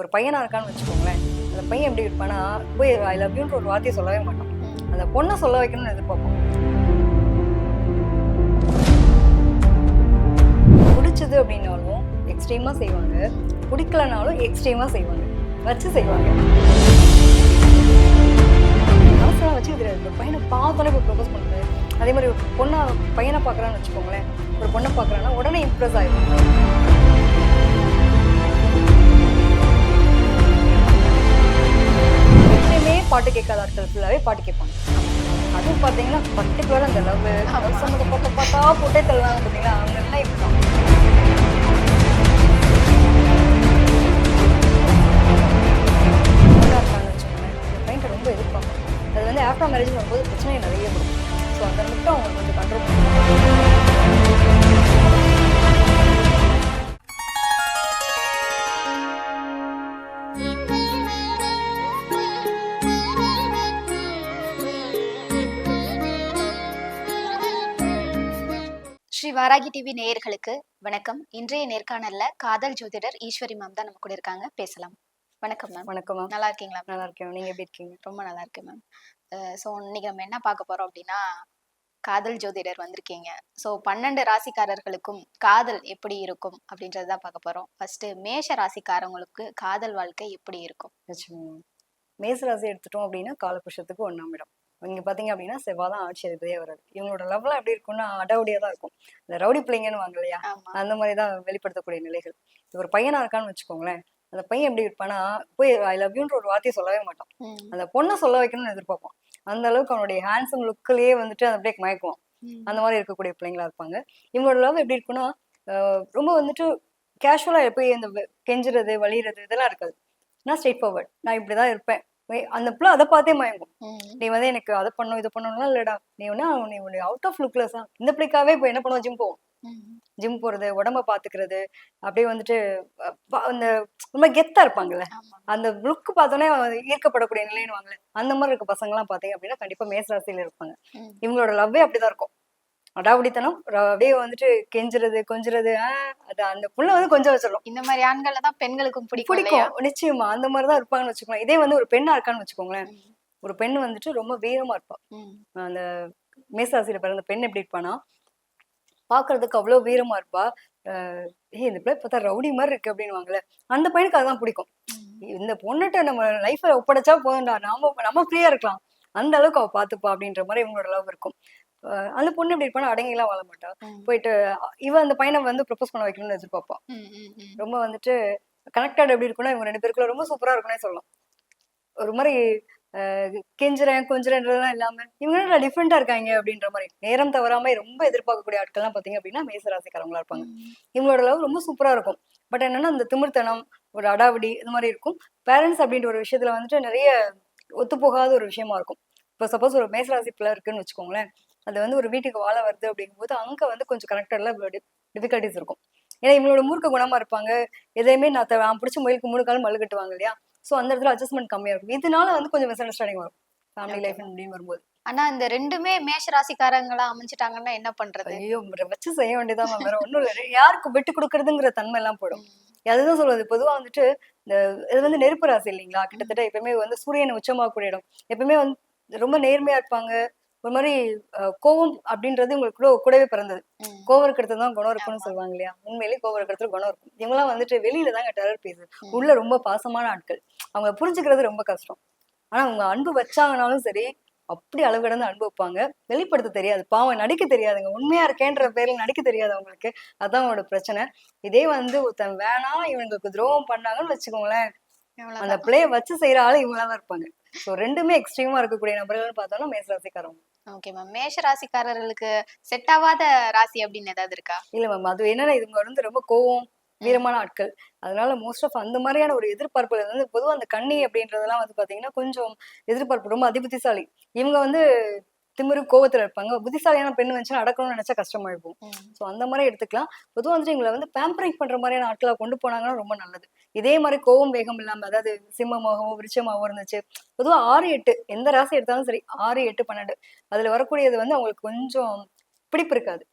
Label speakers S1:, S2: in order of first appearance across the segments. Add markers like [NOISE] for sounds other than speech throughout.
S1: ஒரு பையனாக இருக்கான்னு வச்சுக்கோங்களேன். அந்த பையன் எப்படி இருப்பானா போய் ஐ லவ் யூன்ற ஒரு வார்த்தையை சொல்லவே மாட்டான். அந்த பொண்ணை சொல்ல வைக்கணும்னு எதிர்பார்ப்பான். பிடிச்சது அப்படின்னாலும் எக்ஸ்ட்ரீமாக செய்வாங்க. பிடிக்கலனாலும் எக்ஸ்ட்ரீமாக செய்வாங்க. வச்சு செய்வாங்க. மனசெல்லாம் வச்சுக்க தெரியாது ஒரு பையனை பார்த்தோன்னே இப்போ ப்ரொபோஸ் பண்ணுறது அதே மாதிரி ஒரு பொண்ணை பையனை பார்க்குறான்னு வச்சுக்கோங்களேன். ஒரு பொண்ணை பார்க்குறான்னா உடனே இம்ப்ரெஸ் ஆகிடும் பாட்டு கேட்காத ஆட்கள் ஃபுல்லாகவே பாட்டு கேட்பாங்க. அதுவும் பார்த்தீங்கன்னா பர்டிகுலராக அந்த லவ் லவ் சம்மந்தப்பட்ட பார்த்தா போட்டே தள்ளுவாங்க பார்த்தீங்களா? அவங்க எல்லாம் இப்படி தான் ரொம்ப எதிர்ப்பாங்க. அது வந்து ஆஃப்டர் மேரேஜ் வரும்போது பிரச்சனை நிறைய வரும். ஸோ அந்த மட்டும் அவங்க கொஞ்சம் கண்ட்ரோல் பண்ணுவாங்க
S2: ஸ்ரீ வாராகி டிவி நேயர்களுக்கு வணக்கம். இன்றைய நேர்காணல்ல காதல் ஜோதிடர் ஈஸ்வரி மேம் தான் நம்ம கூட இருக்காங்க. பேசலாம். வணக்கம் மேம்
S1: வணக்கம் மேம்
S2: நல்லா இருக்கீங்களா?
S1: நல்லா இருக்கேன் நீங்கள் எப்படி இருக்கீங்க?
S2: ரொம்ப நல்லா இருக்கேன் மேம் ஸோ இன்னைக்கு நம்ம என்ன பார்க்க போறோம் அப்படின்னா காதல் ஜோதிடர் வந்திருக்கீங்க. ஸோ பன்னெண்டு ராசிக்காரர்களுக்கும் காதல் எப்படி இருக்கும் அப்படின்றத தான் பார்க்க போறோம். ஃபர்ஸ்ட் மேஷ ராசிக்காரங்களுக்கு காதல் வாழ்க்கை எப்படி இருக்கும்?
S1: வச்சுக்கோங்க மேசராசி எடுத்துட்டோம் அப்படின்னா காலபுருஷத்துக்கு ஒன்றாம் இடம். இங்க பாத்தீங்க அப்படின்னா செவ்வாய் தான் ஆட்சி அதிபதியே வராது. இவங்களோட லவ்லாம் எப்படி இருக்கும்னா அடவுடியா தான் இருக்கும். இந்த ரவுடி பிள்ளைங்கன்னு வாங்க இல்லையா? அந்த மாதிரி தான் வெளிப்படுத்தக்கூடிய நிலைகள். ஒரு பையனா இருக்கான்னு வச்சுக்கோங்களேன் அந்த பையன் எப்படி இருப்பானா போய் ஐ லவ் யூன்ற ஒரு வார்த்தையை சொல்லவே மாட்டான். அந்த பொண்ணை சொல்ல வைக்கணும்னு எதிர்பார்ப்பான். அந்த அளவுக்கு அவனுடைய ஹேண்ட்ஸம் லுக்கிலேயே வந்துட்டு அந்த அப்படியே மயக்குவான். அந்த மாதிரி இருக்கக்கூடிய பிள்ளைங்களா இருப்பாங்க. இவங்களோட லவ் எப்படி இருக்குன்னா ரொம்ப வந்துட்டு கேஷுவலா போய் இந்த கெஞ்சுறது வலிறது இதெல்லாம் இருக்காது. நான் ஸ்ட்ரெயிட் ஃபார்வர்ட் நான் இப்படிதான் இருப்பேன். அந்த பிள்ளை அதை பார்த்தே மயங்கும். நீ வந்து எனக்கு அதை பண்ணும் இதை பண்ணணும்லாம் இல்லடா. நீ ஒன்னா நீ உன்னை அவுட் ஆஃப் லுக்லெஸ் தான் இந்த பிள்ளைக்காவே இப்போ என்ன பண்ணுவோம் ஜிம் போவோம். ஜிம் போறது உடம்ப பாத்துக்கிறது அப்படியே வந்துட்டு அந்த ரொம்ப கெத்தா இருப்பாங்கல்ல. அந்த லுக் பார்த்தோன்னே ஈர்க்கப்படக்கூடிய நிலைன்னு வாங்கல அந்த மாதிரி இருக்க பசங்கலாம் பாத்தீங்க அப்படின்னா கண்டிப்பா மேசராசியில இருப்பாங்க. இவங்களோட லவ்வே அப்படிதான் இருக்கும். அடாவடித்தனம் அப்படியே வந்துட்டு கெஞ்சுறது கொஞ்சுறது அது அந்த புள்ள வந்து கொஞ்சம் வச்சிடலாம்
S2: இந்த மாதிரி ஆண்களை தான் பெண்களுக்கும் பிடிக்கும்?
S1: பிடிக்கும். நிச்சயமா அந்த மாதிரி தான் இருப்பாங்கன்னு வச்சுக்கோங்களேன். இதே வந்து ஒரு பெண்ணா இருக்கான்னு வச்சுக்கோங்களேன். ஒரு பெண் வந்துட்டு ரொம்ப வீரமா இருப்பா. அந்த மேசாசியில பிறந்த பெண் எப்படி இருப்பானா? பாக்குறதுக்கு அவ்வளவு வீரமா இருப்பா. ஏய் இந்த பிள்ளை பார்த்தா ரவுடி மாதிரி இருக்கு அப்படின்னுவாங்கல்ல. அந்த பையனுக்கு அதான் பிடிக்கும். இந்த பொண்ணுகிட்ட நம்ம லைஃப்ல ஒப்படைச்சா போதும்டா. நாம நம்ம ஃப்ரீயா இருக்கலாம். அந்த அளவுக்கு அவ பாத்துப்பா அப்படின்ற மாதிரி இவங்களோட லவ் இருக்கும். அந்த பொண்ணு எப்படி இருப்பானா? அடங்கிலாம் வாழ மாட்டா.
S2: ம்,
S1: போயிட்டு அஹ் இவ அந்த பையனை வந்து ப்ரப்போஸ் பண்ண வைக்கணும்னு எதிர்பார்ப்பா
S2: ம், ம், ம்.
S1: ரொம்ப வந்துட்டு கனெக்டட் எப்படி இருக்கும்னா இவங்க ரெண்டு பேருக்குள்ள ரொம்ப சூப்பரா இருக்கும்னே சொல்லலாம். ஒரு மாதிரி கெஞ்சுறேன் கொஞ்சுறேன்றதெல்லாம் இல்லாம இவங்க என்ன டிஃப்ரெண்டா இருக்காங்க அப்படின்ற மாதிரி. நேரம் தவறாம ரொம்ப எதிர்பார்க்கக்கூடிய ஆட்கள்லாம் பாத்தீங்க அப்படின்னா மேசராசிக்காரங்களா இருப்பாங்க. இவங்களோட லவ் ரொம்ப சூப்பரா இருக்கும். பட் என்னன்னா அந்த திமிர்த்தனம் ஒரு அடாவடி இது மாதிரி இருக்கும். பேரண்ட்ஸ் அப்படின்ற ஒரு விஷயத்துல வந்துட்டு நிறைய ஒத்துப்போகாத ஒரு விஷயமா இருக்கும். இப்போ சப்போஸ் ஒரு மேசராசி பிள்ளை இருக்குன்னு வச்சுக்கோங்களேன். அது வந்து ஒரு வீட்டுக்கு வாழ வருது அப்படிங்கும்போது அங்க வந்து கொஞ்சம் கனெக்டட்ல டிஃபிகல்ட்டிஸ் இருக்கும். ஏன்னா இவங்களோட மூர்க்க குணமா இருப்பாங்க. எதையுமே நான் நான் பிடிச்ச முயலுக்கு மூணு காலம் மல்லு கட்டுவாங்க இல்லையா? ஸோ அந்த இடத்துல அட்ஜஸ்ட்மெண்ட் கம்மியா இருக்கும். இதனால வந்து கொஞ்சம் மிஸ் அண்டர்ஸ்டாண்டிங் வரும் ஃபேமிலி லைஃப் அப்படின்னு வரும்போது.
S2: ஆனா இந்த ரெண்டுமே மேஷ ராசிக்காரங்களா அமைஞ்சிட்டாங்கன்னா என்ன பண்றது?
S1: ஐயோ வச்சு செய்ய வேண்டியதான் வேற ஒண்ணும் இல்லை. யாருக்கு விட்டு கொடுக்கறதுங்கிற தன்மை எல்லாம் போயிடும்.
S2: ம்,
S1: அதுதான் சொல்றது. பொதுவா வந்துட்டு இந்த இது வந்து நெருப்பு ராசி இல்லைங்களா? கிட்டத்தட்ட எப்பவுமே வந்து சூரியன் உச்சமாகக்கூடிய இடம் எப்பவுமே வந்து ரொம்ப நேர்மையா இருப்பாங்க. ஒரு மாதிரி கோவம் அப்படின்றது உங்களுக்கு கூட கூடவே பிறந்தது. கோவம் இருக்கிறது தான் குணம் இருக்கும்னு. சொல்லுவாங்க இல்லையா? உண்மையிலேயே கோவம் இருக்கிறது குணம் இருக்கும். இவங்கெல்லாம் வந்துட்டு வெளியில தாங்க டெரர் பேசு. உள்ள ரொம்ப பாசமான ஆட்கள். அவங்க புரிஞ்சுக்கிறது ரொம்ப கஷ்டம். ஆனா அவங்க அன்பு வச்சாங்கனாலும் சரி அப்படி அளவு கடந்து அன்பு வைப்பாங்க. வெளிப்படுத்த தெரியாது. பாவம் நடிக்க தெரியாதுங்க. உண்மையா இருக்கேன்ற பேர்ல நடிக்க தெரியாது அவங்களுக்கு. அதான் அவங்களோட பிரச்சனை. இதே வந்து ஒருத்தன் வேணாம் இவங்களுக்கு துரோகம் பண்ணாங்கன்னு வச்சுக்கோங்களேன். அந்த பிள்ளைய வச்சு செய்யற ஆளு இவங்களா தான் இருப்பாங்க. சோ ரெண்டுமே எக்ஸ்ட்ரீமா இருக்கக்கூடிய நபர்கள்னு பார்த்தோம்னா மேசராசிக்காரங்க
S2: ஓகே மேம் மேஷ ராசிக்காரர்களுக்கு செட் ஆகாத ராசி அப்படின்னு ஏதாவது இருக்கா?
S1: இல்ல மேம் அது என்னன்னா இவங்க வந்து ரொம்ப கோவம் வீரமான ஆட்கள். அதனால மோஸ்ட் ஆஃப் அந்த மாதிரியான ஒரு எதிர்பார்ப்புல வந்து பொதுவா அந்த கண்ணி அப்படின்றதெல்லாம் வந்து பாத்தீங்கன்னா கொஞ்சம் எதிர்பார்ப்பு ரொம்ப அதிபுத்திசாலி இவங்க வந்து திமிரு கோவத்துல இருப்பாங்க. புத்திசாலியான பெண் வந்துச்சுன்னா அடக்கணும்னு நினைச்சா கஷ்டமா இருக்கும் ஸோ அந்த மாதிரி எடுத்துக்கலாம். பொதுவாக வந்துட்டு இவங்களை வந்து பேம்பரிங் பண்ற மாதிரியான ஆட்களா கொண்டு போனாங்கன்னா ரொம்ப நல்லது. இதே மாதிரி கோவம் வேகம் இல்லாம அதாவது சிம்மமாகவோ விருச்சமாகவோ இருந்துச்சு. பொதுவா ஆறு எட்டு எந்த ராசி எடுத்தாலும் சரி ஆறு எட்டு பன்னெண்டு. அதுல வரக்கூடியது வந்து அவங்களுக்கு கொஞ்சம் பிடிப்பு இருக்காது.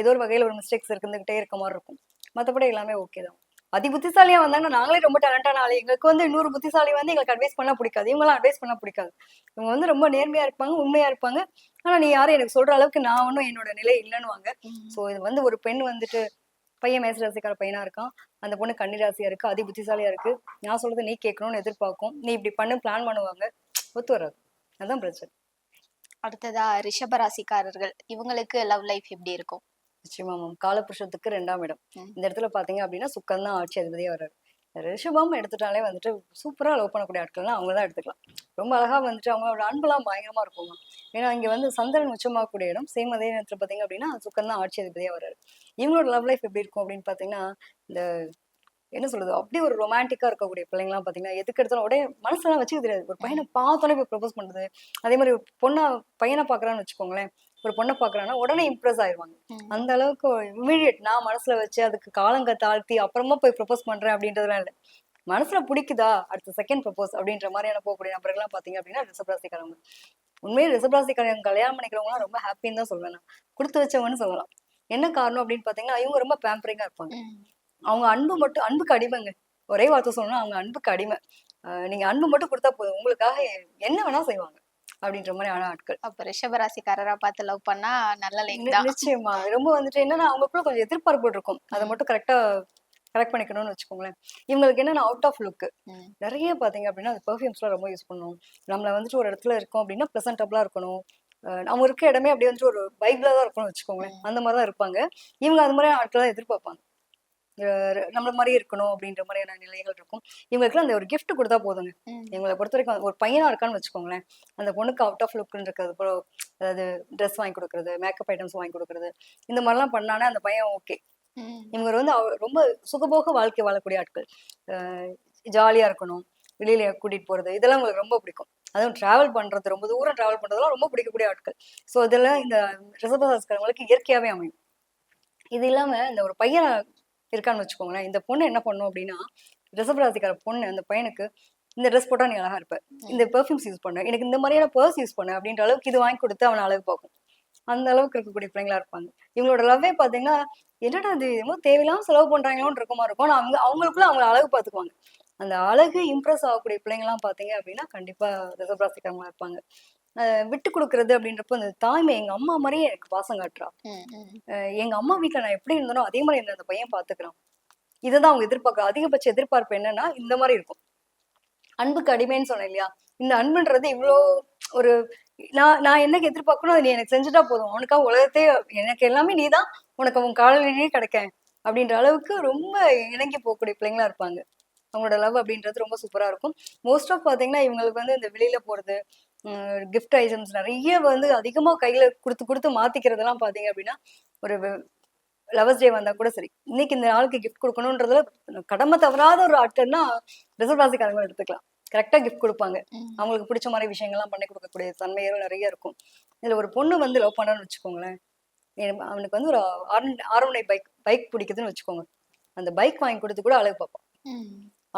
S1: ஏதோ ஒரு வகையில ஒரு மிஸ்டேக்ஸ் இருந்துகிட்டே இருக்க மாதிரி இருக்கும். மத்தபடி எல்லாமே ஓகே தான். அதி புத்திசாலியா வந்தாங்கன்னா நாங்களே ரொம்ப டேலண்டான ஆளு. எங்களுக்கு வந்து இன்னொரு புத்திசாலி வந்து எங்களுக்கு அட்வைஸ் பண்ணா பிடிக்காது. இவங்களாம் அட்வைஸ் பண்ணா பிடிக்காது. இவங்க வந்து ரொம்ப நேர்மையா இருப்பாங்க உண்மையா இருப்பாங்க. ஆனா நீ யாரும் எனக்கு சொல்ற அளவுக்கு நான் ஒன்றும் என்னோட நிலை இல்லைன்னு வாங்க ஸோ இது வந்து ஒரு பெண் வந்துட்டு பையன் மேச ராசிக்கார பையனா இருக்கான். அந்த பொண்ணு கன்னி ராசியா இருக்கு அதி புத்திசாலியா இருக்கு. நான் சொல்றது நீ கேட்கணும்னு எதிர்பார்க்கும். நீ இப்படி பண்ணு பிளான் பண்ணுவாங்க. ஒத்து வராது. அதான் பிரச்சனை.
S2: அடுத்ததா ரிஷப ராசிக்காரர்கள். இவங்களுக்கு லவ் லைஃப் எப்படி இருக்கும்?
S1: நிச்சயமா மேம் காலபுருஷத்துக்கு ரெண்டாம் இடம். இந்த இடத்துல பாத்தீங்க அப்படின்னா சுக்கன் தான் ஆட்சி அதிபதியா வர்றாரு. ரிஷபம் எடுத்துட்டாலே வந்துட்டு சூப்பரா லவ் பண்ணக்கூடிய ஆட்கள்னா அவங்க தான் எடுத்துக்கலாம். ரொம்ப அழகா வந்துட்டு அவங்களோட அன்பெல்லாம் பயங்கரமா இருக்குங்க ஏன்னா இங்க வந்து சந்திரன் உச்சமாகக்கூடிய இடம். சேம் அதே நேரத்துல பாத்தீங்க அப்படின்னா சுக்கன் தான் ஆட்சி அதிபதியா வர்றாரு. இவங்களோட லவ் லைஃப் எப்படி இருக்கும் அப்படின்னு பாத்தீங்கன்னா இந்த என்ன சொல்றது? அப்படி ஒரு ரொமான்டிக்கா இருக்கக்கூடிய பிள்ளைங்கலாம் பாத்தீங்கன்னா எதுக்கு எடுத்தாலும் உடனே மனசுலாம் வச்சுக்க தெரியாது. ஒரு பையனை பார்த்தோன்னே போய் ப்ரப்போஸ் பண்றது. அதே மாதிரி ஒரு பொண்ணை பையனை பாக்குறான்னு வச்சுக்கோங்களேன். ஒரு பொண்ணை பாக்குறான்னா உடனே இம்ப்ரெஸ் ஆயிருவாங்க. அந்த அளவுக்கு இமீடியட் நான் மனசுல வச்சு அதுக்கு காலங்க தாழ்த்தி அப்புறமா போய் ப்ரப்போஸ் பண்றேன் அப்படின்றதுலாம் இல்லை. மனசுல பிடிக்குதா? அடுத்த செகண்ட் ப்ரப்போஸ் அப்படின்ற மாதிரியான போகக்கூடிய நபர்கள்லாம் பாத்தீங்க அப்படின்னா ரிசப்ராசிக்காரங்க உண்மையே ரிசப்ராசிக்காரங்க கல்யாணம் பண்ணிக்கிறவங்களாம் ரொம்ப ஹாப்பின்னு தான் சொல்வேன் நான். கொடுத்து வச்சவங்கன்னு சொல்லலாம். என்ன காரணம் அப்படின்னு பாத்தீங்கன்னா இவங்க ரொம்ப பேம்பரிங்கா இருப்பாங்க. அவங்க அன்பு மட்டும் அன்புக்கு அடிமைங்க. ஒரே வார்த்தை சொல்லணும்னா அவங்க அன்புக்கு அடிமை. நீங்க அன்பு மட்டும் கொடுத்தா போதும். உங்களுக்காக என்ன வேணா செய்வாங்க. அப்படின்ற மாதிரி ஆன ஆட்கள்.
S2: அப்ப ரிஷப ராசிக்காரரா பார்த்து லவ் பண்ணா நல்ல தான்.
S1: நிச்சயமா. ரொம்ப வந்துட்டு என்னன்னா அவங்களுக்குள்ள கொஞ்சம் எதிர்பார்ப்பு இருக்கும். அதை மட்டும் கரெக்டா கரெக்ட் பண்ணிக்கணும்னு வச்சுக்கோங்களேன். இவங்களுக்கு என்னன்னா அவுட் ஆஃப் லுக். நிறைய பாத்தீங்க அப்படின்னா அது பெர்ஃப்யூம்ஸ்லாம் ரொம்ப யூஸ் பண்ணும். நம்மள வந்துட்டு ஒரு இடத்துல இருக்கோம் அப்படின்னா ப்ளசன்டபுளா இருக்கணும். அவங்க இருக்க இடமே அப்படியே வந்துட்டு ஒரு வைப்ல தான் இருக்கணும்னு வச்சுக்கோங்களேன். அந்த மாதிரி தான் இருப்பாங்க. இவங்க அது மாதிரி ஆட்கள் தான் எதிர்பார்ப்பாங்க. நம்மள மாதிரி இருக்கணும் அப்படின்ற மாதிரியான நிலைகள் இருக்கும். இவங்களுக்குலாம் அந்த ஒரு gift கொடுத்தா போதுங்க.
S2: ம்.
S1: இவங்களை பொறுத்த வரைக்கும் ஒரு பையனா இருக்கான்னு வச்சுக்கோங்களேன். அந்த பொண்ணுக்கு அவுட் ஆஃப் லுக்னு இருக்கிறது அப்புறம் அதாவது ட்ரெஸ் வாங்கி கொடுக்கறது மேக்கப் ஐட்டம்ஸ் வாங்கி கொடுக்கறது இந்த மாதிரிலாம் பண்ணானே அந்த பையன் ஓகே. இவங்க வந்து ரொம்ப சுகபோக வாழ்க்கை வாழக்கூடிய ஆட்கள். ஜாலியா இருக்கணும் வெளியில கூட்டிட்டு போறது இதெல்லாம் உங்களுக்கு ரொம்ப பிடிக்கும். அதுவும் டிராவல் பண்றது ரொம்ப தூரம் டிராவல் பண்றதெல்லாம் ரொம்ப பிடிக்கக்கூடிய ஆட்கள். ஸோ இதெல்லாம் இந்த ரிசர்வசாஸ்காரங்களுக்கு இயற்கையாவே அமையும். இது இல்லாம இந்த ஒரு பையன் இருக்கான்னு வச்சுக்கோங்களேன். இந்த பொண்ணு என்ன பண்ணும் அப்படின்னா ரிசர்வ் ராசிக்கார பொண்ணு அந்த பையனுக்கு இந்த ட்ரெஸ் போட்டா நீ அழகா இருப்ப. இந்த பெர்ஃப்யூம்ஸ் யூஸ் பண்ணு. எனக்கு இந்த மாதிரியான பர்ஸ் யூஸ் பண்ணு. அப்படின்ற அளவுக்கு இது வாங்கி கொடுத்து அவனை அழகு பார்க்கும். அந்த அளவுக்கு இருக்கக்கூடிய பிள்ளைங்களா இருப்பாங்க. இவங்களோட லவ்வே பாத்தீங்கன்னா என்னடா இது? என்னமோ தேவையில்லாம செலவு பண்றாங்களோன்னு இருக்கமா இருக்கும். ஆனா அவங்க அவங்களுக்குள்ள அவங்கள அழகு பார்த்துக்குவாங்க. அந்த அழகு இம்ப்ரெஸ் ஆகக்கூடிய பிள்ளைங்கலாம் பாத்தீங்க அப்படின்னா கண்டிப்பா ரிசர்வ் ராசிக்காரங்களா இருப்பாங்க. விட்டு கொடுக்கறது அப்படின்றப்போ அந்த தாய்மை எங்க அம்மா மாதிரியே எனக்கு பாசம் காட்டுறா. எங்க அம்மா வீட்ல நான் எப்படி இருந்தனோ அதே மாதிரி என்ன அந்த பையன் பாத்துக்கிறான். இதுதான் அவங்க எதிர்பார்க்க அதிகபட்ச எதிர்பார்ப்பு என்னன்னா இந்த மாதிரி இருக்கும். அன்புக்கு அடிமைன்னு சொன்னேன் இல்லையா? இந்த அன்புன்றது இவ்வளோ ஒரு நான் நான் என்னக்கு எதிர்பார்க்கணும் அதை நீ எனக்கு செஞ்சுட்டா போதும். அவனுக்காக உலகத்தே எனக்கு எல்லாமே நீதான். உனக்கு அவன் காலையிலேயே கிடைக்கேன். அப்படின்ற அளவுக்கு ரொம்ப இணங்கி போகக்கூடிய பிள்ளைங்களா இருப்பாங்க. அவங்களோட லவ் அப்படின்றது ரொம்ப சூப்பரா இருக்கும். மோஸ்ட் ஆஃப் பாத்தீங்கன்னா இவங்களுக்கு வந்து இந்த வெளியில போறது கிஃப்ட் ஐட்டம்ஸ் நிறைய வந்து அதிகமா கையில கொடுத்து கொடுத்து மாத்திக்கிறதெல்லாம் பாத்தீங்க அப்படின்னா ஒரு லவர்ஸ் டே வந்தா கூட சரி. இன்னைக்கு இந்த நாளுக்கு கிஃப்ட் கொடுக்கணுன்றதுல கடமை தவறாத ஒரு ஆட்கள்னா ரிசர்வ் ராசிக்காரங்களும் எடுத்துக்கலாம். கரெக்டா கிஃப்ட் கொடுப்பாங்க. அவங்களுக்கு பிடிச்ச மாதிரி விஷயங்கள்லாம் பண்ணி கொடுக்கக்கூடிய தன்மைகள் நிறைய இருக்கும். இதுல ஒரு பொண்ணு வந்து லவ் பண்ணான்னு வச்சுக்கோங்களேன். அவனுக்கு வந்து ஒரு ஆர்என்ஐ பைக் பைக் பிடிக்குதுன்னு வச்சுக்கோங்க. அந்த பைக் வாங்கி கொடுத்து கூட அழகு பார்ப்பான்.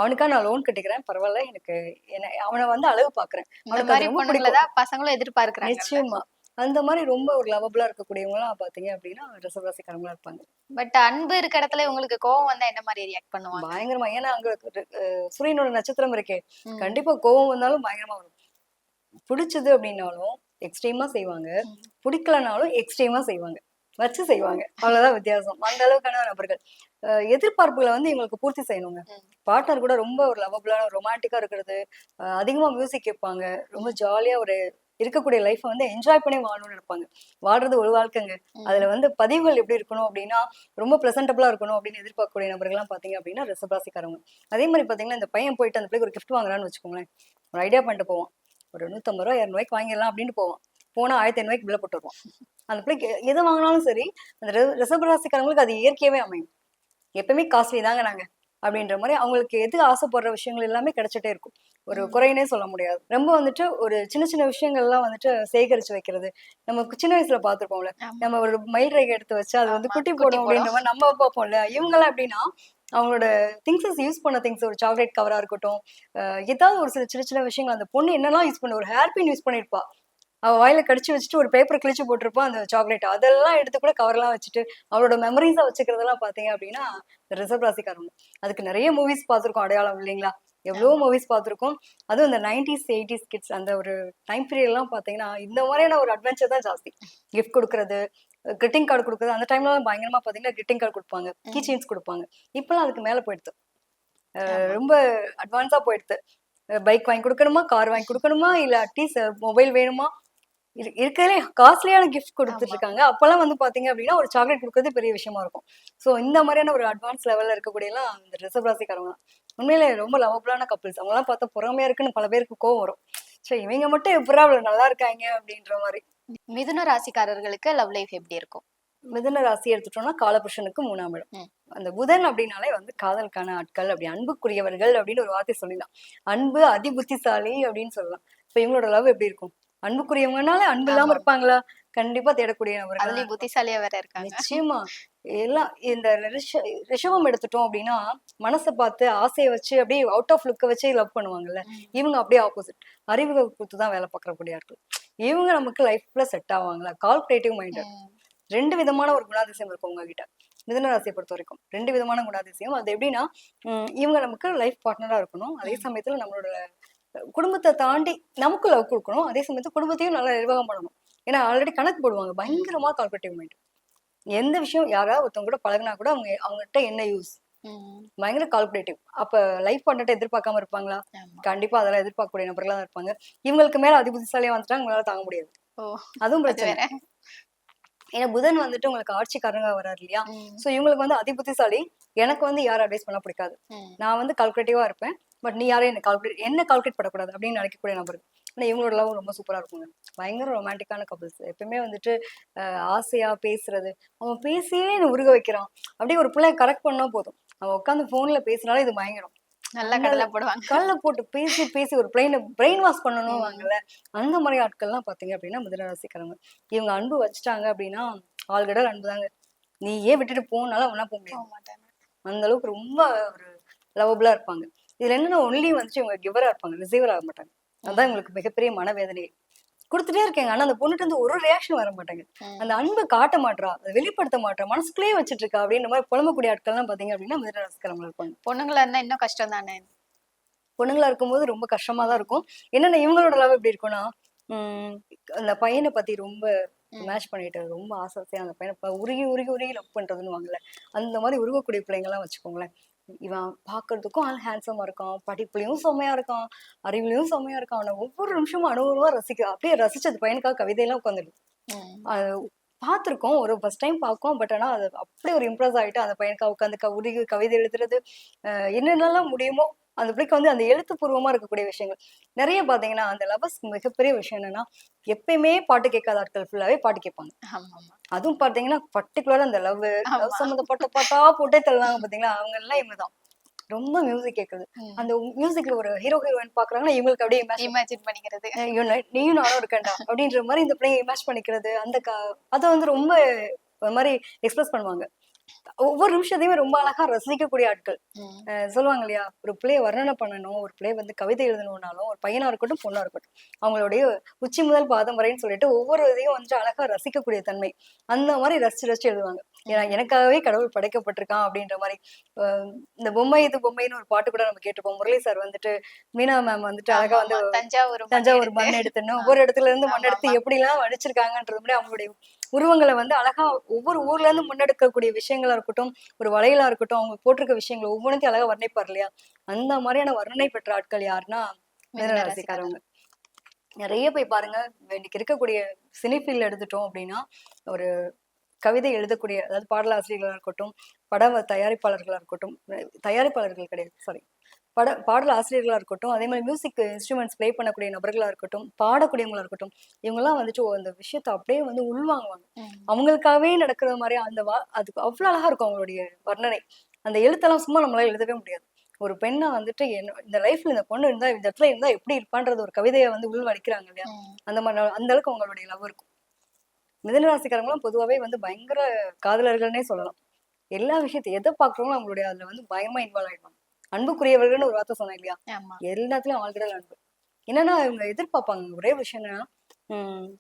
S1: அவனுக்கா நான் லோன் கட்டிக்கிறேன். பரவாயில்ல எனக்கு என்ன அவனை வந்து அழகு பாக்குறேன் அவனுக்கு
S2: பசங்களும் எதிர்பார்க்கறாங்க
S1: நிச்சயமா. அந்த மாதிரி ரொம்ப ஒரு லவபிளா இருக்கக்கூடியவங்களாம் பாத்தீங்க அப்படின்னா ரிசர்வ் இருப்பாங்க.
S2: பட் அன்பு இருக்க இடத்துல உங்களுக்கு கோவம் வந்தா என்ன மாதிரி ரியாக்ட் பண்ணுவாங்க?
S1: பயங்கரமா. ஏன்னா அங்க சூரியனோட நட்சத்திரம் இருக்கே. கண்டிப்பா கோவம் வந்தாலும் பயங்கரமா வரும். பிடிச்சது அப்படின்னாலும் எக்ஸ்ட்ரீமா செய்வாங்க. பிடிக்கலனாலும் எக்ஸ்ட்ரீமா செய்வாங்க. வச்சு செய்வாங்க. அவ்வளவுதான் வித்தியாசம். அந்த அளவுக்கான நபர்கள். எதிர்பார்ப்புகளை வந்து இவங்களுக்கு பூர்த்தி செய்யணுங்க. பார்ட்னர் கூட ரொம்ப ஒரு லவபிளான ரொமான்டிக்கா இருக்கிறது. அதிகமா மியூசிக் கேட்பாங்க. ரொம்ப ஜாலியா ஒரு இருக்கக்கூடிய லைஃப்பை வந்து என்ஜாய் பண்ணி வாழணும்னு நினைப்பாங்க. வாழ்றது ஒரு வாழ்க்கைங்க. அதுல வந்து பதிவுகள் எப்படி இருக்கணும் அப்படின்னா ரொம்ப ப்ளசன்டபுளா இருக்கணும் அப்படின்னு எதிர்பார்க்கக்கூடிய நபர்கள்லாம் பாத்தீங்க அப்படின்னா ரிசர்வ் அதே மாதிரி பாத்தீங்கன்னா இந்த பையன் போயிட்டு அந்த பிள்ளைக்கு ஒரு gift வாங்குறான்னு வச்சுக்கோங்களேன். ஒரு ஐடியா பண்ணிட்டு போவான். ஒரு நூத்தம்பது ரூபா இரநூறுவாய்க்கு வாங்கிடலாம் அப்படின்னு போவான். போனா ஆயிரத்தி ஐநூறுவாய்க்கு பில்ல போட்டு வருவான் அந்த பிள்ளைக்கு எது வாங்கினாலும் சரி அந்த ரிசர்வ் ராசிக்காரங்களுக்கு அது இயற்கையாவே அமையும். எப்பவுமே காஸ்ட்லி தாங்க நாங்க அப்படின்ற மாதிரி அவங்களுக்கு எது ஆசைப்படுற விஷயங்கள் எல்லாமே கிடைச்சிட்டே இருக்கும். ஒரு
S2: ம்.
S1: குறைனே சொல்ல முடியாது. ரொம்ப வந்துட்டு ஒரு சின்ன சின்ன விஷயங்கள்லாம் வந்துட்டு சேகரிச்சு வைக்கிறது. நம்ம சின்ன வயசுல பார்த்திருப்போம்ல
S2: ஆமா.
S1: நம்ம ஒரு மயில் ரேகை எடுத்து வச்சு அது வந்து குட்டி போடும் அப்படின்ற மாதிரி நம்ம பார்ப்போம்ல இவங்கெல்லாம் எப்படின்னா அவங்களோட திங்ஸஸ் யூஸ் பண்ண திங்ஸ் ஒரு சாக்லேட் கவரா இருக்கட்டும் ஏதாவது ஒரு சில சின்ன சின்ன விஷயங்கள் அந்த பொண்ணு என்னெல்லாம் யூஸ் பண்ண ஒரு ஹேர் பின் யூஸ் பண்ணிருப்பா. அவ வாயில கடிச்சு வச்சுட்டு ஒரு பேப்பர் கிழிச்சு போட்டிருப்பான் அந்த சாக்லேட் அதெல்லாம் எடுத்து கூட கவர்லாம் வச்சுட்டு அவளோட மெமரிஸா வச்சுக்கிறதெல்லாம் பாத்தீங்க அப்படின்னா ரிசர்வ் ராசிக்காரங்க அதுக்கு நிறைய மூவிஸ் பார்த்திருக்கோம் அடையாளம் இல்லைங்களா? எவ்வளவோ மூவிஸ் பார்த்திருக்கோம் அதுவும் இந்த நைன்டிஸ் எயிட்டிஸ் கிட்ஸ் அந்த ஒரு டைம் பீரியட் எல்லாம் பாத்தீங்கன்னா இந்த மாதிரியான ஒரு அட்வென்ச்சர் தான் ஜாஸ்தி. கிஃப்ட் கொடுக்கறது கிரிட்டிங் கார்டு கொடுக்குறது அந்த டைம்ல பயங்கரமா பாத்தீங்கன்னா கிரிட்டிங் கார்டு கொடுப்பாங்க. கீ செயின்ஸ் கொடுப்பாங்க. இப்பெல்லாம் அதுக்கு மேல போயிடுது. ரொம்ப அட்வான்ஸா போயிடுது பைக் வாங்கி கொடுக்கணுமா கார் வாங்கி கொடுக்கணுமா இல்ல அட்லீஸ்ட் மொபைல் வேணுமா? இருக்கிறதுலே காஸ்ட்லியான கிஃப்ட் கொடுத்துட்டு. இருக்காங்க அப்பெல்லாம் வந்து பாத்தீங்க அப்படின்னா ஒரு சாக்லேட் கொடுக்கறது பெரிய விஷயமா இருக்கும். சோ இந்த மாதிரியான ஒரு அட்வான்ஸ் லெவல்ல இருக்கக்கூடிய எல்லாம் இந்த ரிசர்வ் ராசிக்காரங்க. உண்மையிலே ரொம்ப லவபிளான கப்பிள்ஸ் அவங்க எல்லாம் பார்த்தா பொறாமையா இருக்குன்னு பல பேருக்கு கோவம் வரும். சரி இவங்க மட்டும் எப்படா அவ்வளவு நல்லா இருக்காங்க அப்படின்ற மாதிரி.
S2: மிதுன ராசிக்காரர்களுக்கு லவ் லைஃப் எப்படி இருக்கும்?
S1: மிதுன ராசி எடுத்துட்டோம்னா காலபுருஷனுக்கு மூணாம் இடம். அந்த புதன் அப்படின்னாலே வந்து காதலுக்கான ஆட்கள் அப்படி அன்புக்குரியவர்கள் அப்படின்னு ஒரு வார்த்தை சொல்லலாம் அன்பு அதி புத்திசாலி அப்படின்னு சொல்லலாம். இப்ப இவங்களோட லவ் எப்படி இருக்கும்? அன்புக்குரியவங்கனால அன்பு இல்லாம. இருப்பாங்களா? கண்டிப்பா தேடக்கூடிய நபர்கள்.
S2: புத்திசாலியா வேற இருக்காங்க.
S1: நிச்சயமா. எல்லாம் இந்த ரிஷ- ரிஷபம் எடுத்துட்டோம் அப்படின்னா மனசை பார்த்து ஆசையை வச்சு அப்படியே அவுட் ஆஃப் லுக்க வச்சே லவ் பண்ணுவாங்கல்ல. இவங்க அப்படியே ஆப்போசிட் அறிவுகளை கொடுத்து தான் வேலை பார்க்கக்கூடிய ஆட்கள் இவங்க நமக்கு லைஃப்ல செட் ஆவாங்களா? Calculative mind. ரெண்டு விதமான ஒரு குணாதிசயம் இருக்கும் உங்ககிட்ட. மிதுன ராசியை பொறுத்த வரைக்கும். ரெண்டு விதமான குணாதிசயம். அது எப்படின்னா இவங்க நமக்கு லைஃப் பார்ட்னரா இருக்கணும். அதே. சமயத்துல நம்மளோட குடும்பத்தை தாண்டி நமக்கு லவ் கொடுக்கணும். அதே சமயத்துல குடும்பத்தையும் நல்லா நிர்வாகம் பண்ணணும். ஏன்னா ஆல்ரெடி கணக்கு போடுவாங்க. பயங்கரமா கால்குலேட்டிவ் மைண்ட் எந்த விஷயம் யாராவது ஒருத்தவங்க கூட பழகுனா கூட அவங்க அவங்ககிட்ட என்ன யூஸ். பயங்கர கால்குலேட்டிவ் அப்ப லைஃப் பார்ட்னர்ட்ட எதிர்பார்க்காம இருப்பாங்களா. கண்டிப்பா அதெல்லாம் எதிர்பார்க்கக்கூடிய நபர்களா தான் இருப்பாங்க. இவங்களுக்கு மேல அதி புத்திசாலியா வந்துட்டா உங்களால தாங்க முடியாது. அதுவும்
S2: அது
S1: பிரச்சனை. ஏன்னா புதன் வந்துட்டு உங்களுக்கு ஆட்சிக்காரங்க வராரு இல்லையா. சோ இவங்களுக்கு வந்து அதி புத்திசாலி. எனக்கு வந்து யார் அட்வைஸ் பண்ண பிடிக்காது. நான் வந்து கால்குலேட்டிவா இருப்பேன். பட் நீ யாரும் என்ன கால்குலேட் என்ன கால்குலேட் பண்ணக்கூடாது அப்படின்னு நினைக்கக்கூடிய நபர். ஆனா இவங்களோட லவ் ரொம்ப சூப்பரா இருக்குங்க. பயங்கர ரொமான்டிக்கான கபிள்ஸ் எப்பவுமே வந்துட்டு அஹ், ஆசையா பேசுறது. அவன் பேசியே என்னை உருக வைக்கிறான். அப்படியே ஒரு பிள்ளைய கரெக்ட் பண்ணா போதும். அவன் உட்காந்து போன்ல பேசினாலே இது பயங்கரம்.
S2: நல்லா கடலை போடுவாங்க.
S1: கல்ல போட்டு பேசி பேசி ஒரு பிரெயினை பிரெயின் வாஷ் பண்ணணும் வாங்கல அந்த மாதிரி ஆட்கள்லாம் பாத்தீங்க அப்படின்னா மிதனராசிக்காரங்க. இவங்க அன்பு வச்சுட்டாங்க அப்படின்னா ஆள்கடல் அன்பு தாங்க நீ ஏன் விட்டுட்டு போனாலும் அவனா போக முடியாது. அந்த அளவுக்கு ரொம்ப ஒரு லவபிளா இருப்பாங்க. இதுல என்னன்னா ஒன்லி வந்துட்டு இவங்க கிவரா இருப்பாங்க. ரிசீவர் ஆக மாட்டாங்க. அதான் இவங்களுக்கு மிகப்பெரிய மனவேதனை. கொடுத்துட்டே இருக்கேங்க. ஆனா அந்த பொண்ணுட்டு இருந்து ஒரு ரியாக்ஷன் வர மாட்டாங்க. அந்த அன்பை காட்ட மாட்றா. அதை வெளிப்படுத்த மாட்றா. மனசுக்குள்ளேயே வச்சுட்டு இருக்கா அப்படின்ற மாதிரி புலம்பக்கூடிய ஆட்கள்லாம் பாத்தீங்க அப்படின்னா மிதனராசிக்காரங்க இருப்பாங்க.
S2: பொண்ணுங்களா இருந்தா இன்னும் கஷ்டம் தானே?
S1: பொண்ணுங்களா இருக்கும்போது ரொம்ப கஷ்டமா தான் இருக்கும். என்னன்னா இவங்களோட லவ் எப்படி இருக்கும்னா உம் அந்த பையனை பத்தி ரொம்ப. மேட்ச் பண்ணிட்டு ரொம்ப ஆசை ஆசையா அந்த பையனை உருகி உருகி உருகி லவ் பண்றதுன்னு வாங்கல அந்த மாதிரி உருகக்கூடிய பிள்ளைங்க எல்லாம் வச்சுக்கோங்களேன். இவன் பாக்குறதுக்கும் ஆள் ஹேண்ட்ஸமா இருக்கான் படிப்புலயும் செம்மையா இருக்கான் அறிவுலயும் செம்மையா இருக்கான் அவனை ஒவ்வொரு நிமிஷமும் அனுபவமா ரசிக்க அப்படியே ரசிச்சு அந்த பையனுக்காக கவிதையெல்லாம் உட்காந்துடுது
S2: ம்.
S1: அது பார்த்துருக்கோம் ஒரு ஃபர்ஸ்ட் டைம் பார்க்கோம் பட் ஆனால் அது அப்படியே ஒரு இம்ப்ரெஸ் ஆகிட்டு அந்த பையனுக்கு உட்காந்து க உருகி கவிதை எழுதுறது என்னென்னலாம் முடியுமோ அந்த பிள்ளைக்கு வந்து அந்த எழுத்துப்பூர்வமா இருக்கக்கூடிய விஷயங்கள். நிறைய பார்த்தீங்கன்னா அந்த லவர்ஸ் மிகப்பெரிய விஷயம் என்னன்னா எப்பயுமே பாட்டு கேட்காத ஆட்கள் ஃபுல்லாவே பாட்டு கேட்பாங்க. அதுவும் பார்த்தீங்கன்னா பர்டிகுலரா அந்த லவ். லவ் சம்மந்தப்பட்ட பாட்டா போட்டே தள்ளுவாங்க பார்த்தீங்களா? அவங்க எல்லாம் இவங்க தான் ரொம்ப மியூசிக் கேட்குறது.
S2: ம்.
S1: அந்த மியூசிக்ல ஒரு ஹீரோ ஹீரோயின் பாக்குறாங்கன்னா இவங்களுக்கு அப்படியே
S2: இமேஜின் பண்ணிக்கிறது.
S1: நீயும் நானும் இருக்கேன்டா அப்படின்ற மாதிரி இந்த பிள்ளைங்க இமேஜ் பண்ணிக்கிறது அந்த அதை வந்து ரொம்ப மாதிரி எக்ஸ்பிரஸ் பண்ணுவாங்க. ஒவ்வொரு நிமிஷத்தையுமே ரொம்ப அழகா ரசிக்கக்கூடிய ஆட்கள். சொல்லுவாங்க இல்லையா? ஒரு பிள்ளைய வர்ணனை பண்ணணும்? ஒரு பிள்ளைய வந்து கவிதை எழுதணும்னாலும் ஒரு பையனா இருக்கட்டும் பொண்ணா இருக்கட்டும் அவங்களுடைய உச்சி முதல் பாதம் வரைன்னு சொல்லிட்டு ஒவ்வொரு இதையும் வந்துட்டு அழகா ரசிக்கக்கூடிய தன்மை. அந்த மாதிரி ரசிச்சு ரசிச்சு எழுதுவாங்க. ஏன்னா எனக்காகவே கடவுள் படைக்கப்பட்டிருக்கான் அப்படின்ற மாதிரி. இந்த பொம்மை இது பொம்மைன்னு ஒரு பாட்டு கூட நம்ம கேட்டிருப்போம். முரளி சார் வந்துட்டு மீனா மேம் வந்துட்டு அழகா வந்து.
S2: தஞ்சாவூர்
S1: தஞ்சாவூர். மண் எடுத்துன்னு ஒவ்வொரு இடத்துல இருந்து மண் எடுத்து எல்லாம் வடிச்சிருக்காங்கன்றது மாதிரி அவங்களுடைய உருவங்களை வந்து அழகா ஒவ்வொரு ஊர்ல இருந்து முன்னெடுக்கக்கூடிய விஷயங்களா இருக்கட்டும் ஒரு வளையலா இருக்கட்டும் அவங்க போட்டிருக்க விஷயங்கள் ஒவ்வொன்றையும் அழகா வர்ணிப்பார் இல்லையா? அந்த மாதிரியான வர்ணனை பெற்ற ஆட்கள் யாருன்னா மிதனராசிக்காரவங்க நிறைய போய் பாருங்க. இன்னைக்கு இருக்கக்கூடிய சினிஃபீல்ட் எடுத்துட்டோம் அப்படின்னா ஒரு கவிதை எழுதக்கூடிய அதாவது பாடலாசிரியர்களா இருக்கட்டும் பட தயாரிப்பாளர்களா இருக்கட்டும் தயாரிப்பாளர்கள் கிடையாது சாரி பட பாடல் ஆசிரியர்களா இருக்கட்டும் அதே மாதிரி மியூசிக் இன்ஸ்ட்ருமெண்ட்ஸ் ப்ளே பண்ணக்கூடிய நபர்களா இருக்கட்டும் பாடக்கூடியவங்களா இருக்கட்டும் இவங்கெல்லாம் வந்துட்டு அந்த விஷயத்தை அப்படியே வந்து உள்வாங்குவாங்க. அவங்களுக்காகவே நடக்கிற மாதிரி அந்த வா அதுக்கு அவ்வளவு அழகா இருக்கும் அவங்களுடைய வர்ணனை. அந்த எழுத்தெல்லாம் சும்மா நம்மளால எழுதவே முடியாது. ஒரு பெண்ணை வந்துட்டு என்ன இந்த லைஃப்ல இந்த பொண்ணு இருந்தா இந்த இடத்துல இருந்தா எப்படி இருப்பான்றது ஒரு கவிதையை வந்து உள் வடிக்கிறாங்க இல்லையா. அந்த மாதிரி அந்த அளவுக்கு அவங்களுடைய லவ் இருக்கும். மிதனராசிக்காரங்களும் பொதுவாகவே வந்து பயங்கர காதலர்கள்னே சொல்லலாம். எல்லா விஷயத்தையும் எதை பார்க்குறவங்களும் அவங்களுடைய அதுல வந்து பயங்கரமா இன்வால்வ் ஆயிடுவாங்க. அன்புக்குரியவர்கள்னு ஒரு வார்த்தை சொன்னேன் இல்லையா? எல்லாத்துலயும் ஆழ்கடல் அன்பு. என்னன்னா இவங்க எதிர்பார்ப்பாங்க. ஒரே விஷயம் என்னன்னா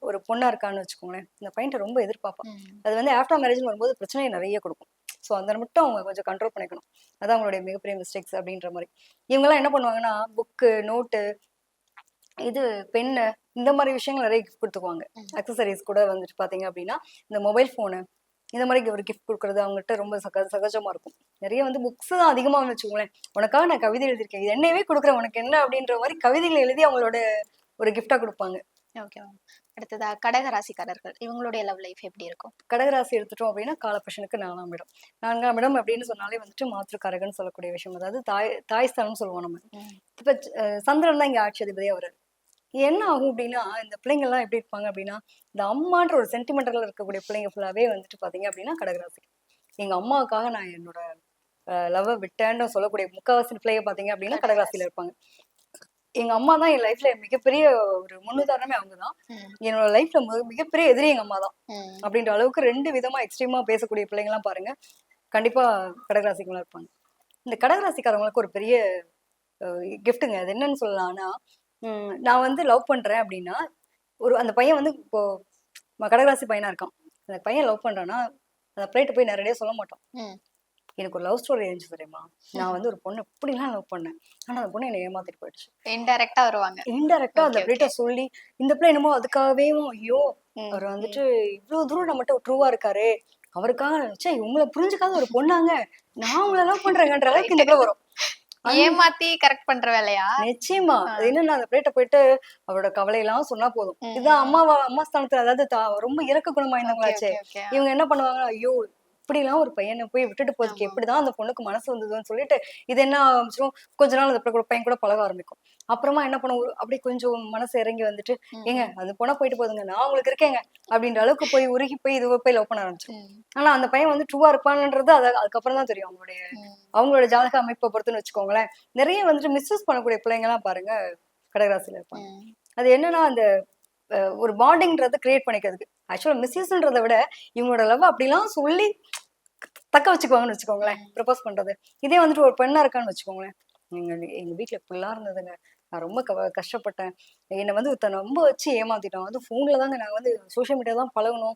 S1: ஒரு பொண்ணா இருக்கான்னு வச்சுக்கோங்களேன். இந்த பையன்ட்ட ரொம்ப எதிர்பார்ப்பா.
S2: ம்.
S1: அது வந்து ஆஃப்டர் மேரேஜ்னு வரும்போது பிரச்சனையை நிறைய கொடுக்கும். ஸோ அந்த மட்டும் அவங்க கொஞ்சம் கண்ட்ரோல் பண்ணிக்கணும். அதான் அவங்களுடைய மிகப்பெரிய மிஸ்டேக்ஸ் அப்படின்ற மாதிரி. இவங்கெல்லாம் என்ன பண்ணுவாங்கன்னா புக்கு நோட்டு இது பென்னு இந்த மாதிரி விஷயங்கள் நிறைய கிஃப்ட் கொடுத்துக்குவாங்க. அக்சசரிஸ் கூட வந்துட்டு பார்த்தீங்க அப்படின்னா இந்த மொபைல் ஃபோனு இந்த மாதிரி ஒரு கிஃப்ட் கொடுக்குறது அவங்ககிட்ட ரொம்ப சக சகஜமா இருக்கும். நிறைய வந்து புக்ஸ் தான் அதிகமாக வச்சுக்கோங்களேன். உனக்காக நான் கவிதை எழுதியிருக்கேன். இது என்னவே கொடுக்குறேன் உனக்கு என்ன அப்படின்ற மாதிரி கவிதைகள் எழுதி அவங்களோட ஒரு கிஃப்டா கொடுப்பாங்க.
S2: ஓகே மேம் அடுத்ததா கடக ராசிக்காரர்கள். இவங்களுடைய லவ் லைஃப் எப்படி இருக்கும்?
S1: கடகராசி எடுத்துட்டோம் அப்படின்னா காலபுருஷனுக்கு நாலாம் இடம். நான்காம் இடம் அப்படின்னு சொன்னாலே வந்துட்டு மாற்றுக்காரகன் சொல்லக்கூடிய விஷயம். அதாவது தாய் தாய் ஸ்தானம் சொல்லுவோம் நம்ம. இப்ப சந்திரன் தான் இங்க ஆட்சி அதிபதியா வர்றாரு. என்ன ஆகும் அப்படின்னா இந்த பிள்ளைங்க எல்லாம் எப்படி இருப்பாங்க அப்படின்னா இந்த அம்மான்ற ஒரு சென்டிமெண்டல் இருக்கக்கூடிய பிள்ளைங்க ஃபுல்லாவே வந்துட்டு பாத்தீங்க அப்படின்னா கடகராசி. எங்க அம்மாவுக்காக நான் என்னோட லவ் விட்டேன்னு சொல்லக்கூடிய முக்காவாசி பிள்ளைங்க பாத்தீங்க அப்படின்னா கடகராசியில இருப்பாங்க. எங்க அம்மா தான் என் லைஃப்ல மிகப்பெரிய ஒரு முன்னுதாரணமே அவங்க தான். என்னோட லைஃப்ல மிகப்பெரிய எதிரி எங்க அம்மா தான். அப்படின்ற அளவுக்கு ரெண்டு விதமா எக்ஸ்ட்ரீமா பேசக்கூடிய பிள்ளைங்கலாம் பாருங்க. கண்டிப்பா கடகராசிகளா இருப்பாங்க. இந்த கடகராசிக்காரவங்களுக்கு ஒரு பெரிய கிஃப்ட்டுங்க அது என்னன்னு சொல்லலாம்னா நான் வந்து லவ் பண்றேன் அப்படின்னா ஒரு அந்த பையன் வந்து இப்போ கடகராசி பையனா இருக்கான். அந்த பையன் லவ் பண்றான்னா அந்த பிளேட்டை போய் நேரடியாக சொல்ல மாட்டான்.
S2: ம்.
S1: எனக்கு ஒரு லவ் ஸ்டோரி இருந்துச்சு தெரியுமா? நான் வந்து ஒரு பொண்ணு இப்படிலாம் லவ் பண்ணேன். ஆனா அந்த பொண்ணு என்னை ஏமாத்திட்டு போயிடுச்சு.
S2: இன்டைரக்டா வருவாங்க.
S1: இன்டெரக்டா அந்த பிளேட்டை சொல்லி இந்த பிள்ளை என்னமோ அதுக்காகவே ஐயோ. அவர் வந்துட்டு இவ்வளவு தூரம் நம்மகிட்ட ட்ரூவா இருக்காரு. அவருக்காக ச்சே உங்களை புரிஞ்சுக்காத ஒரு பொண்ணாங்க. நான் உங்களை லவ் பண்றேங்கன்ற அளவுக்கு இந்த வரும்.
S2: ஏமாத்தி கரெக்ட் பண்ற வேலையா?
S1: நிச்சயமா. என்னன்னா அந்த பிளேட்டை போயிட்டு அவரோட கவலையெல்லாம் சொன்னா போதும்.
S2: ம்.
S1: இதுதான் அம்மாவா அம்மா ஸ்தானத்துல அதாவது ரொம்ப இறக்க குணம் வாய்ந்தவங்களாச்சே.
S2: Okay, okay, okay.
S1: இவங்க என்ன பண்ணுவாங்க ஐயோ இப்படிலாம் ஒரு பையனை போய் விட்டுட்டு போறதுக்கு. எப்படிதான் அந்த பொண்ணுக்கு மனசு வந்ததுன்னு சொல்லிட்டு இது என்ன ஆரம்பிச்சிரும் கொஞ்ச நாள் அந்த பிள்ளை பையன் கூட பழக ஆரம்பிக்கும் அப்புறமா என்ன பண்ணும் ஒரு- அப்படியே கொஞ்சம் மனசு இறங்கி வந்துட்டு. ஏங்க அது போனா போயிட்டு போதுங்க நான் உங்களுக்கு இருக்கேங்க அப்படின்ற அளவுக்கு போய் உருகி போய் இதுவரை போய் லவ் பண்ண ஆரம்பிச்சிடும். ஆனா அந்த பையன் வந்து ட்ரூவா இருப்பான்ன்றது அது அதுக்கப்புறம் தான் தெரியும் அவங்களுடைய. அவங்களோட ஜாதக அமைப்பை பொறுத்துன்னு வச்சுக்கோங்களேன் நிறைய வந்துட்டு மிஸ்யூஸ் பண்ணக்கூடிய பிள்ளைங்க எல்லாம் பாருங்க கடகராசியில இருப்பாங்க. அது என்னன்னா அந்த ஒரு பாண்டிங்ன்றத கிரியேட் பண்ணிக்கிறதுக்கு ஆக்சுவலா மிஸ்யூஸ்ன்றதை விட இவங்களோட லவ் அப்படிலாம் சொல்லி தக்க வச்சுக்குவாங்கன்னு வச்சுக்கோங்களேன் ப்ரப்போஸ் பண்ணுறது இதே வந்துட்டு ஒரு பெண்ணாக இருக்கான்னு வச்சுக்கோங்களேன். எங்கள் எங்கள் வீட்டில் இப்படிலாம் இருந்ததுங்க. நான் ரொம்ப க- கஷ்டப்பட்டேன். என்னை வந்து ஒருத்தன் ரொம்ப வச்சு ஏமாத்திட்டான். அது ஃபோனில் தாங்க நான் வந்து சோஷியல் மீடியா தான் பழகணும்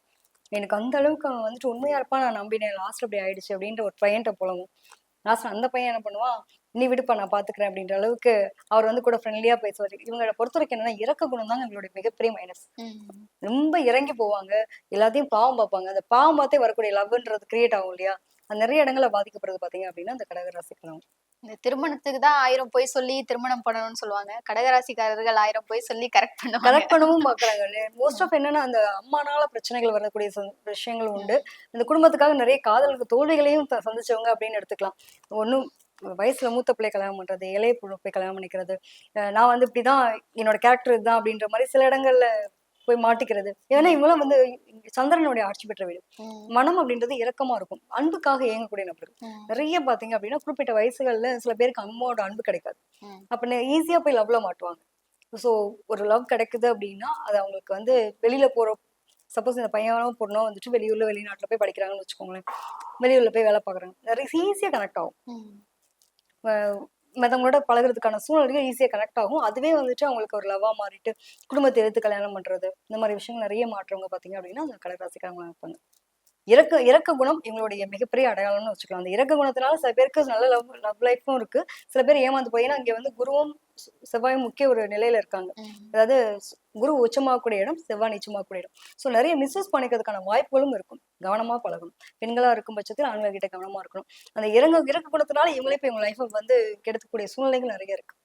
S1: எனக்கு அந்த அளவுக்கு அவன் வந்துட்டு உண்மையாக இருப்பான் நான் நம்பினேன். லாஸ்ட் அப்படி ஆயிடுச்சு அப்படின்ற ஒரு பையன்ட்ட புலவும் லாஸ்ட் அந்த பையன் என்ன பண்ணுவான்? நீ விடுப்பா நான் பாத்துக்கிறேன் அப்படின்ற அளவுக்கு அவர் வந்து கூட ஃப்ரெண்ட்லியா பேசுவார். இவங்களோட பொறுத்த வரைக்கும் என்னன்னா இறக்க குணம் தான் எங்களுடைய மிகப்பெரிய மைனஸ். ரொம்ப இறங்கி போவாங்க. எல்லாத்தையும் பாவம் பார்ப்பாங்க. அந்த பாவம் பார்த்தே வரக்கூடிய லவ்ன்றது கிரியேட் ஆகும் இல்லையா? நிறைய இடங்கள்ல பாதிக்கப்படுறது பாத்தீங்க அப்படின்னா அந்த கடக ராசிக்கலாம்
S2: இந்த திருமணத்துக்கு தான் ஆயிரம் போய் சொல்லி திருமணம் பண்ணணும்னு சொல்லுவாங்க. கடகராசிக்காரர்கள் ஆயிரம் போய் சொல்லி கரெக்ட் பண்ணுவாங்க.
S1: கரெக்ட் பண்ணவும் பாக்குறாங்க. [LAUGHS] மோஸ்ட் ஆஃப் என்னன்னா அந்த அம்மானால பிரச்சனைகள் வரக்கூடிய விஷயங்கள் உண்டு. இந்த குடும்பத்துக்காக நிறைய காதலுக்கு தோல்விகளையும் சந்திச்சவங்க அப்படின்னு எடுத்துக்கலாம். ஒன்றும் வயசுல மூத்த பிள்ளை கல்யாணம் பண்றது இளைய போய் கல்யாணம் பண்ணிக்கிறது. நான் வந்து இப்படிதான் என்னோட கேரக்டர் இதுதான் அப்படின்ற மாதிரி சில இடங்கள்ல போய் மாட்டிக்கிறது. ஏன்னா இவங்களாம் வந்து சந்திரனுடைய ஆட்சி பெற்ற வீடு. மனம் அப்படின்றது இரக்கமா இருக்கும். அன்புக்காக இயங்கக்கூடிய நபர்கள். நிறைய பாத்தீங்க அப்படின்னா குறிப்பிட்ட வயசுகள்ல சில பேருக்கு அம்மாவோட அன்பு கிடைக்காது. அப்ப ஈஸியா போய் லவ்ல மாட்டுவாங்க. ஸோ ஒரு லவ் கிடைக்குது அப்படின்னா அது அவங்களுக்கு வந்து வெளியில போற சப்போஸ் இந்த பையனோ பொண்ணோ வந்துட்டு வெளியூர்ல வெளிநாட்டுல போய் படிக்கிறாங்கன்னு வச்சுக்கோங்களேன். வெளியூர்ல போய் வேலை பாக்குறாங்க நிறைய ஈஸியா கனெக்ட் ஆகும். மற்றவங்களோட பழகிறதுக்கான பழகுறதுக்கான சூழ்நிலைகள் ஈஸியாக கனெக்ட் ஆகும். அதுவே வந்துட்டு அவங்களுக்கு ஒரு லவ்வாக மாறிட்டு குடும்பத்தை எடுத்து கல்யாணம் பண்ணுறது இந்த மாதிரி விஷயங்கள் நிறைய மாற்றவங்க பார்த்தீங்க அப்படின்னா அந்த கடற்ராசிக்காரங்க இருப்பாங்க. இறக்க இறக்க குணம் இவங்களுடைய மிகப்பெரிய அடையாளம்னு வச்சுக்கலாம். அந்த இறக்க குணத்தினால சில பேருக்கு நல்ல லவ் லவ் லைஃப்பும் இருக்கு. சில பேர் ஏமாந்து போய் ஏன்னா இங்கே வந்து குருவும் செ- செவ்வாயும் முக்கிய ஒரு நிலையில இருக்காங்க. அதாவது குரு உச்சமாகக்கூடிய இடம் செவ்வாய் நீச்சமாகக்கூடிய இடம் ஸோ நிறைய மிஸ்யூஸ் பண்ணிக்கிறதுக்கான வாய்ப்புகளும் இருக்கும். கவனமா பழகணும். பெண்களா இருக்கும் பட்சத்தில் ஆண்கள் கிட்ட கவனமா இருக்கணும். அந்த இறங்க இறக்க குணத்தினால இவங்களே இப்போ இவங்க லைஃப்பை வந்து கெடுக்கக்கூடிய சூழ்நிலைகள் நிறைய இருக்கு.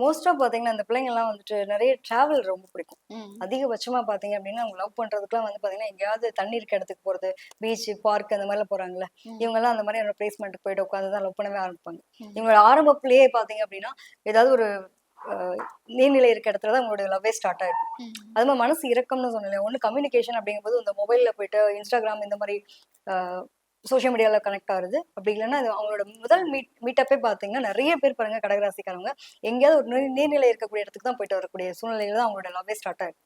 S1: மோஸ்டா பாத்தீங்கன்னா அந்த பிள்ளைங்க எல்லாம் வந்துட்டு நிறைய டிராவல் ரொம்ப பிடிக்கும். அதிகபட்சமா பாத்தீங்க அப்படின்னா அவங்க லவ் பண்றதுக்குலாம் வந்து பாத்தீங்கன்னா எங்கேயாவது தண்ணி இருக்க இடத்துக்கு போறது பீச் பார்க் அந்த மாதிரிலாம் போறாங்கல்ல. இவங்க எல்லாம் அந்த மாதிரி பிளேஸ்மெண்ட்டுக்கு போயிட்டு உட்காந்து தான் லவ் பண்ணவே ஆரம்பிப்பாங்க. இவங்களோட ஆரம்பத்திலேயே பாத்தீங்க அப்படின்னா ஏதாவது ஒரு நீர்நிலை இருக்க இடத்துல தான் உங்களுடைய லவ்வே ஸ்டார்ட் ஆயிருக்கும். அது மாதிரி மனசு இறக்கம்னு சொன்னேன் ஒன்று கம்யூனிகேஷன் அப்படிங்கும்போது இந்த மொபைல்ல போயிட்டு இன்ஸ்டாகிராம் இந்த மாதிரி சோஷியல் மீடியாவில் கனெக்ட் ஆகுது அப்படி இல்லைன்னா அது அவங்களோட முதல் மீட் மீட்டப்பே பார்த்தீங்கன்னா நிறைய பேர் பாருங்க கடகராசிக்காரவங்க. எங்கேயாவது ஒரு நீர்நிலை இருக்கக்கூடிய இடத்துக்கு தான் போயிட்டு வரக்கூடிய சூழ்நிலையில தான் அவங்களோட லவ்வே ஸ்டார்ட் ஆகும்